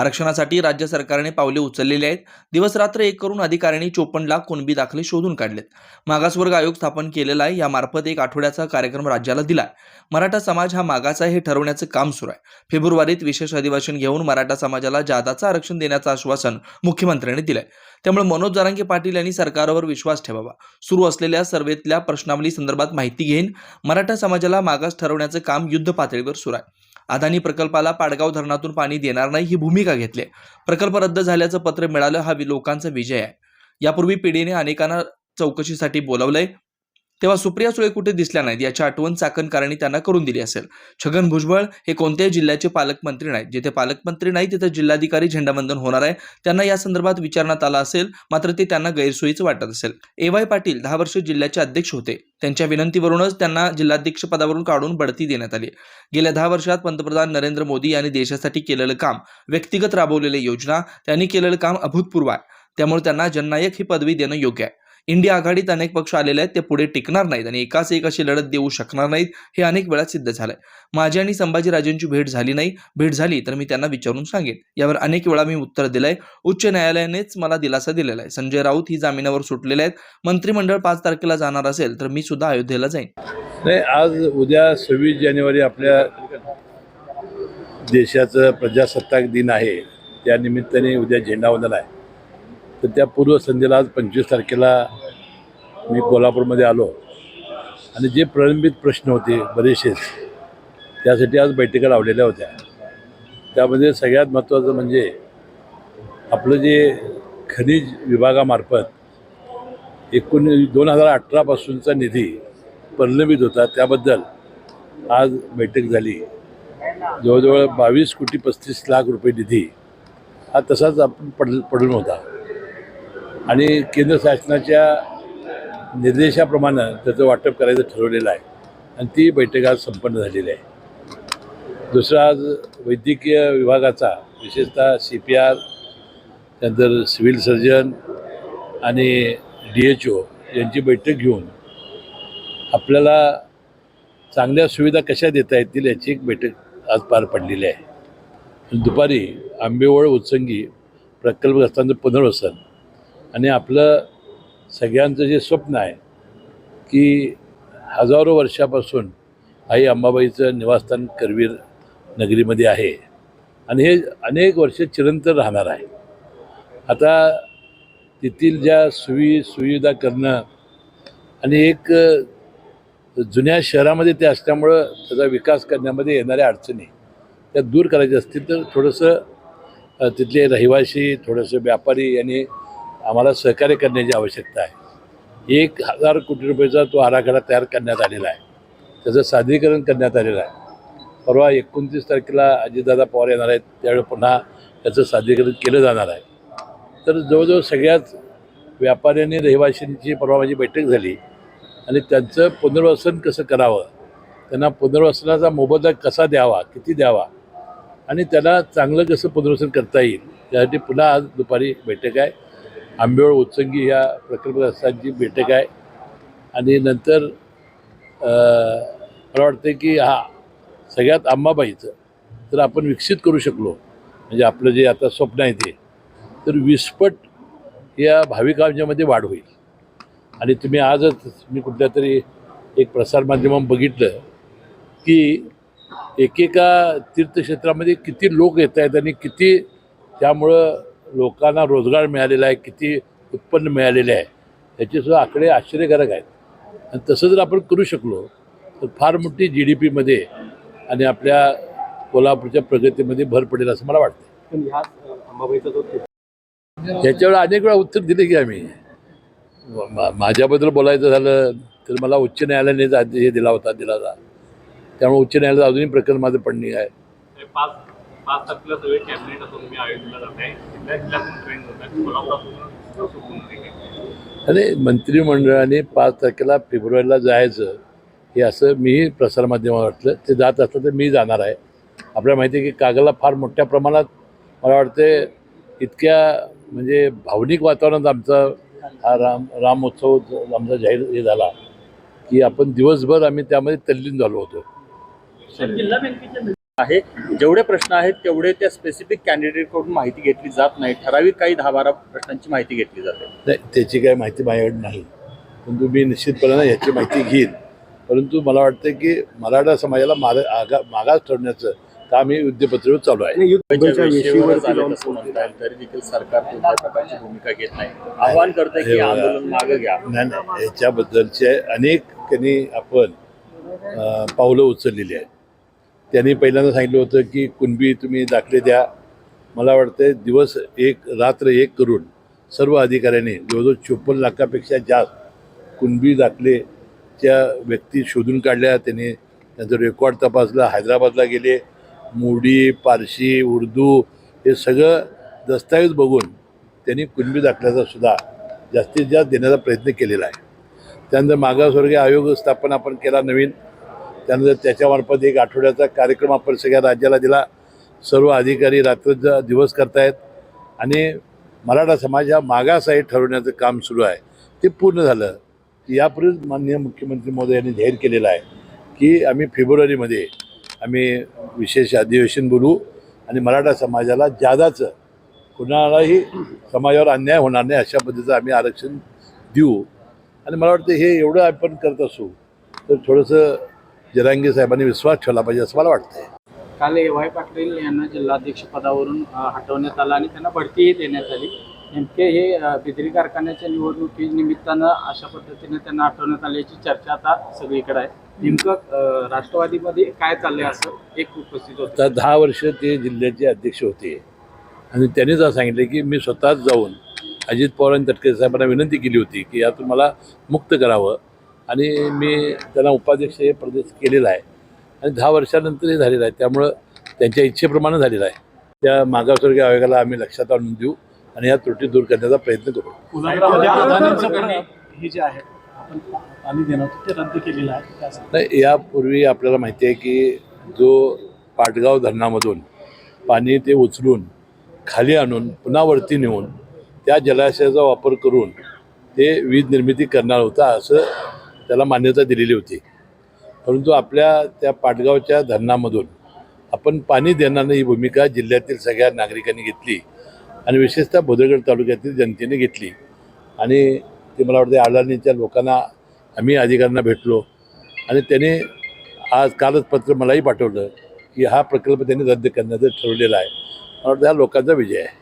आरक्षणासाठी राज्य सरकारने पावले उचललेली आहेत. दिवसरात्र एक करून अधिकाऱ्यांनी चोपन्न लाख कुणबी दाखले शोधून काढलेत. मागासवर्ग आयोग स्थापन केलेला आहे. यामार्फत एक आठवड्याचा कार्यक्रम राज्याला दिलाय. मराठा समाज हा मागाचा हे ठरवण्याचं काम सुरू आहे. फेब्रुवारीत विशेष अधिवेशन घेऊन मराठा समाजाला जादाचं आरक्षण देण्याचं आश्वासन मुख्यमंत्र्यांनी दिलंय. त्यामुळे मनोज जारांगे पाटील यांनी सरकारवर विश्वास ठेवावा. सुरू असलेल्या सर्वेतल्या प्रश्नावली संदर्भात माहिती घेईन. मराठा समाजाला मागास ठरवण्याचं काम युद्ध पातळीवर सुरू आहे. अदानी प्रकल्पाला पाडगाव धरणातून पाणी देणार नाही ही भूमिका घेतली आहे. प्रकल्प रद्द झाल्याचं पत्र मिळालं हा वि- लोकांचा विजय आहे यापूर्वी पिढीने अनेकांना चौकशीसाठी बोलावलंय तेव्हा सुप्रिया सुळे कुठे दिसल्या नाहीत याची आठवण चाकणकरांनी त्यांना करून दिली असेल. छगन भुजबळ हे कोणत्याही जिल्ह्याचे पालकमंत्री नाहीत. जिथे पालकमंत्री नाही तिथे जिल्हाधिकारी झेंडावंदन होणार आहे. त्यांना या संदर्भात विचारण्यात आलं असेल मात्र ते त्यांना गैरसोयीचं वाटत असेल. ए. वाय. पाटील दहा वर्ष जिल्ह्याचे अध्यक्ष होते. त्यांच्या विनंतीवरूनच त्यांना जिल्हाध्यक्ष पदावरून काढून बढती देण्यात आली. गेल्या दहा वर्षात पंतप्रधान नरेंद्र मोदी यांनी देशासाठी केलेलं काम व्यक्तिगत राबवलेल्या योजना त्यांनी केलेलं काम अभूतपूर्व आहे. त्यामुळे त्यांना जननायक ही पदवी देणं योग्य आहे. इंडिया आघाडीत अनेक पक्ष आलेले आहेत ते पुढे टिकणार नाहीत आणि एकाच एक अशी लढत देऊ शकणार नाहीत हे अनेक वेळा सिद्ध झालंय. माझी आणि संभाजीराजेंची भेट झाली नाही भेट झाली तर मी त्यांना विचारून सांगेन. यावर अनेक वेळा मी उत्तर दिलंय. उच्च न्यायालयानेच मला दिलासा दिलेला आहे. संजय राऊत ही जामिनावर सुटलेले आहेत. मंत्रिमंडळ पाच तारखेला जाणार असेल तर मी सुद्धा अयोध्येला जाईन. नाही आज उद्या सव्वीस जानेवारी आपल्या देशाचं प्रजासत्ताक दिन आहे. त्या निमित्ताने उद्या झेंडावंदन आहे. तर त्या पूर्वसंध्येला आज पंचवीस तारखेला मी कोल्हापूरमध्ये आलो. आणि जे प्रलंबित प्रश्न होते बरेचसेच त्यासाठी आज बैठका लावलेल्या होत्या. त्यामध्ये सगळ्यात महत्त्वाचं म्हणजे आपलं जे खनिज विभागामार्फत एकोणीस दोन हजार अठरापासूनचा निधी प्रलंबित होता त्याबद्दल आज बैठक झाली. जवळजवळ बावीस कोटी पस्तीस लाख रुपये निधी हा तसाच आपण पड पडून होता. आणि केंद्र शासनाच्या निर्देशाप्रमाणे त्याचं वाटप करायचं ठरवलेलं आहे. आणि ती बैठक आज संपन्न झालेली आहे. दुसरा आज वैद्यकीय विभागाचा विशेषतः सी पी आर त्यानंतर सिव्हिल सर्जन आणि डी एच ओ यांची बैठक घेऊन आपल्याला चांगल्या सुविधा कशा देता येतील याची एक बैठक आज पार पडलेली आहे. दुपारी आंबेवळ उत्संगी प्रकल्पग्रस्तांचं पुनर्वसन आणि आपलं सगळ्यांचं जे स्वप्न आहे की हजारो वर्षापासून आई अंबाबाईचं निवासस्थान करवीर नगरीमध्ये आहे. आणि हे अनेक वर्ष चिरंतर राहणार आहे. आता तेथील ज्या सुवि सुविधा करणं आणि एक जुन्या शहरामध्ये ते असल्यामुळं त्याचा विकास करण्यामध्ये येणाऱ्या अडचणी त्या दूर करायच्या असतील तर थोडंसं तिथले रहिवासी थोडंसं व्यापारी यांनी आम्हाला सहकार्य करण्याची आवश्यकता आहे. एक हजार कोटी रुपयाचा तो आराखडा तयार करण्यात आलेला आहे. त्याचं सादरीकरण करण्यात आलेलं आहे. परवा एकोणतीस तारखेला अजितदादा पवार येणार आहेत. त्यावेळी पुन्हा त्याचं सादरीकरण केलं जाणार आहे. तर जवळजवळ सगळ्याच व्यापाऱ्यांनी रहिवाशांची परवा माझी बैठक झाली आणि त्यांचं पुनर्वसन कसं करावं? त्यांना पुनर्वसनाचा मोबदला कसा द्यावा? किती द्यावा? आणि त्याला चांगलं कसं पुनर्वसन करता येईल? यासाठी पुन्हा आज दुपारी बैठक आहे. आंबेवळ उत्संगी ह्या प्रकल्पग्रस्तांची बैठक आहे. आणि नंतर मला वाटतं की हा सगळ्यात आंबाबाईचं तर आपण विकसित करू शकलो म्हणजे आपलं जे आता स्वप्न आहे ते तर विस्पट या भाविकांच्यामध्ये वाढ होईल. आणि तुम्ही आजच मी कुठल्या तरी एक प्रसारमाध्यमात बघितलं की एकेका तीर्थक्षेत्रामध्ये किती लोक येत आहेत आणि किती त्यामुळं लोकांना रोजगार मिळालेला आहे किती उत्पन्न मिळालेले आहे याचेसुद्धा आकडे आश्चर्यकारक आहेत. आणि तसं जर आपण करू शकलो तर फार मोठी जी डी पीमध्ये आणि आपल्या कोल्हापूरच्या प्रगतीमध्ये भर पडेल असं मला वाटतं पण ह्या अंबाबाईचा जो याच्यावर अनेक वेळा उत्तर दिले की आम्ही. माझ्याबद्दल बोलायचं झालं तर मला उच्च न्यायालयाने हे दिला होता दिलासा त्यामुळे उच्च न्यायालयात अजूनही प्रकरण माझं पडणी आहे. पाच तारखेला सगळे कॅबिनेट असून तुम्ही आयोजनला जात आहे. जिल्ह्या जिल्ह्यातून ट्रेन आहे कोल्हापुरातून आणि मंत्रिमंडळाने पाच तारखेला फेब्रुवारीला जायचं हे असं मीही प्रसारमाध्यमावर वाटलं. ते जात असलं तर मी जाणार आहे. आपल्याला माहिती आहे की कागलला फार मोठ्या प्रमाणात मला वाटते इतक्या म्हणजे भावनिक वातावरणात आमचा हा राम रामोत्सव ज- आमचा जाहीर हे झाला की आपण दिवसभर आम्ही त्यामध्ये तल्लीन झालो होतो. आहे. जेवढे प्रश्न आहेत तेवढे त्या स्पेसिफिक कॅन्डिडेटकडून माहिती घेतली जात नाही. ठराविक काही दहा बारा प्रश्नांची माहिती घेतली जाते. नाही त्याची काही माहिती माझ्याकडे नाही. परंतु मी निश्चितपणे याची माहिती घेईन. परंतु मला वाटतं की मराठा समाजाला मागास ठरण्याचं काम हे युद्धपत्रावर चालू आहे. तरी देखील सरकार कोणत्या प्रकारची भूमिका घेत नाही. आव्हान करते की हे. आंदोलन मागे घ्या. नाही नाही. याच्याबद्दलचे अनेक त्यांनी आपण पावलं उचललेली आहेत. त्यांनी पहिल्यांदा सांगितलं होतं की कुणबी तुम्ही दाखले द्या. मला वाटतं दिवस एक रात्र एक करून सर्व अधिकाऱ्यांनी जवळजवळ चोपन्न लाखापेक्षा जास्त कुणबी दाखलेच्या व्यक्ती शोधून काढल्या. त्यांनी त्यांचं रेकॉर्ड तपासला हैदराबादला गेले. मोडी पारशी उर्दू हे सगळं दस्तऐवज बघून त्यांनी कुणबी दाखल्याचा सुद्धा जास्तीत जास्त देण्याचा प्रयत्न केलेला आहे. त्यानंतर मागासवर्गीय आयोग स्थापन आपण केला नवीन. त्यानंतर त्याच्यामार्फत एक आठवड्याचा कार्यक्रम आपण सगळ्या राज्याला दिला. सर्व अधिकारी रात्र दिवस करतायत. आणि मराठा समाज हा मागास आहे ठरवण्याचं काम सुरू आहे. ते पूर्ण झालं. यापूर्वीच माननीय मुख्यमंत्री महोदय यांनी जाहीर केलेलं आहे की आम्ही फेब्रुवारीमध्ये आम्ही विशेष अधिवेशन बोलू आणि मराठा समाजाला जादाचं कुणालाही समाजावर अन्याय होणार नाही अशा पद्धतीचं आम्ही आरक्षण देऊ. आणि मला वाटतं हे एवढं आपण करत असू तर थोडंसं जरांगे साहेबांनी विश्वास ठेवला पाहिजे असं मला वाटतंय. काल ए वाय पाटील यांना जिल्हाध्यक्ष पदावरून हटवण्यात आलं आणि त्यांना बढतीही देण्यात आली. नेमके हे बिजली कारखान्याच्या निवडणुकी निमित्तानं अशा पद्धतीने त्यांना हटवण्यात आल्याची चर्चा आता सगळीकडे आहे. नेमकं राष्ट्रवादीमध्ये काय चाललंय असं एक उपस्थित होतं. दहा वर्ष ते जिल्ह्याचे अध्यक्ष होते. आणि त्यांनीच असं सांगितलं की मी स्वतःच जाऊन अजित पवार आणि तटकरे साहेबांना विनंती केली होती की यातून मला मुक्त करावं. आणि मी त्यांना उपाध्यक्ष हे प्रदेश केलेला आहे. आणि दहा वर्षानंतर हे झालेलं आहे. त्यामुळं त्यांच्या इच्छेप्रमाणे झालेलं आहे. त्या मागासवर्गीय आयोगाला आम्ही लक्षात आणून देऊ आणि या त्रुटी दूर करण्याचा प्रयत्न करू. हे नाही यापूर्वी आपल्याला माहिती आहे की जो पाटगाव धरणामधून पाणी ते उचलून खाली आणून पुन्हा वरती नेऊन त्या जलाशयाचा वापर करून ते वीज निर्मिती करणार होता असं त्याला मान्यता दिलेली होती. परंतु आपल्या त्या पाटगावच्या धरणामधून आपण पाणी देणार नाही ही भूमिका जिल्ह्यातील सगळ्या नागरिकांनी घेतली आणि विशेषतः बोधगड तालुक्यातील जनतेने घेतली. आणि ते मला वाटते अडाणीच्या लोकांना आम्ही अधिकाऱ्यांना भेटलो आणि त्याने आज कालच पत्र मलाही पाठवलं की हा प्रकल्प त्यांनी रद्द करण्याचं ठरवलेला आहे. मला वाटतं हा लोकांचा विजय आहे.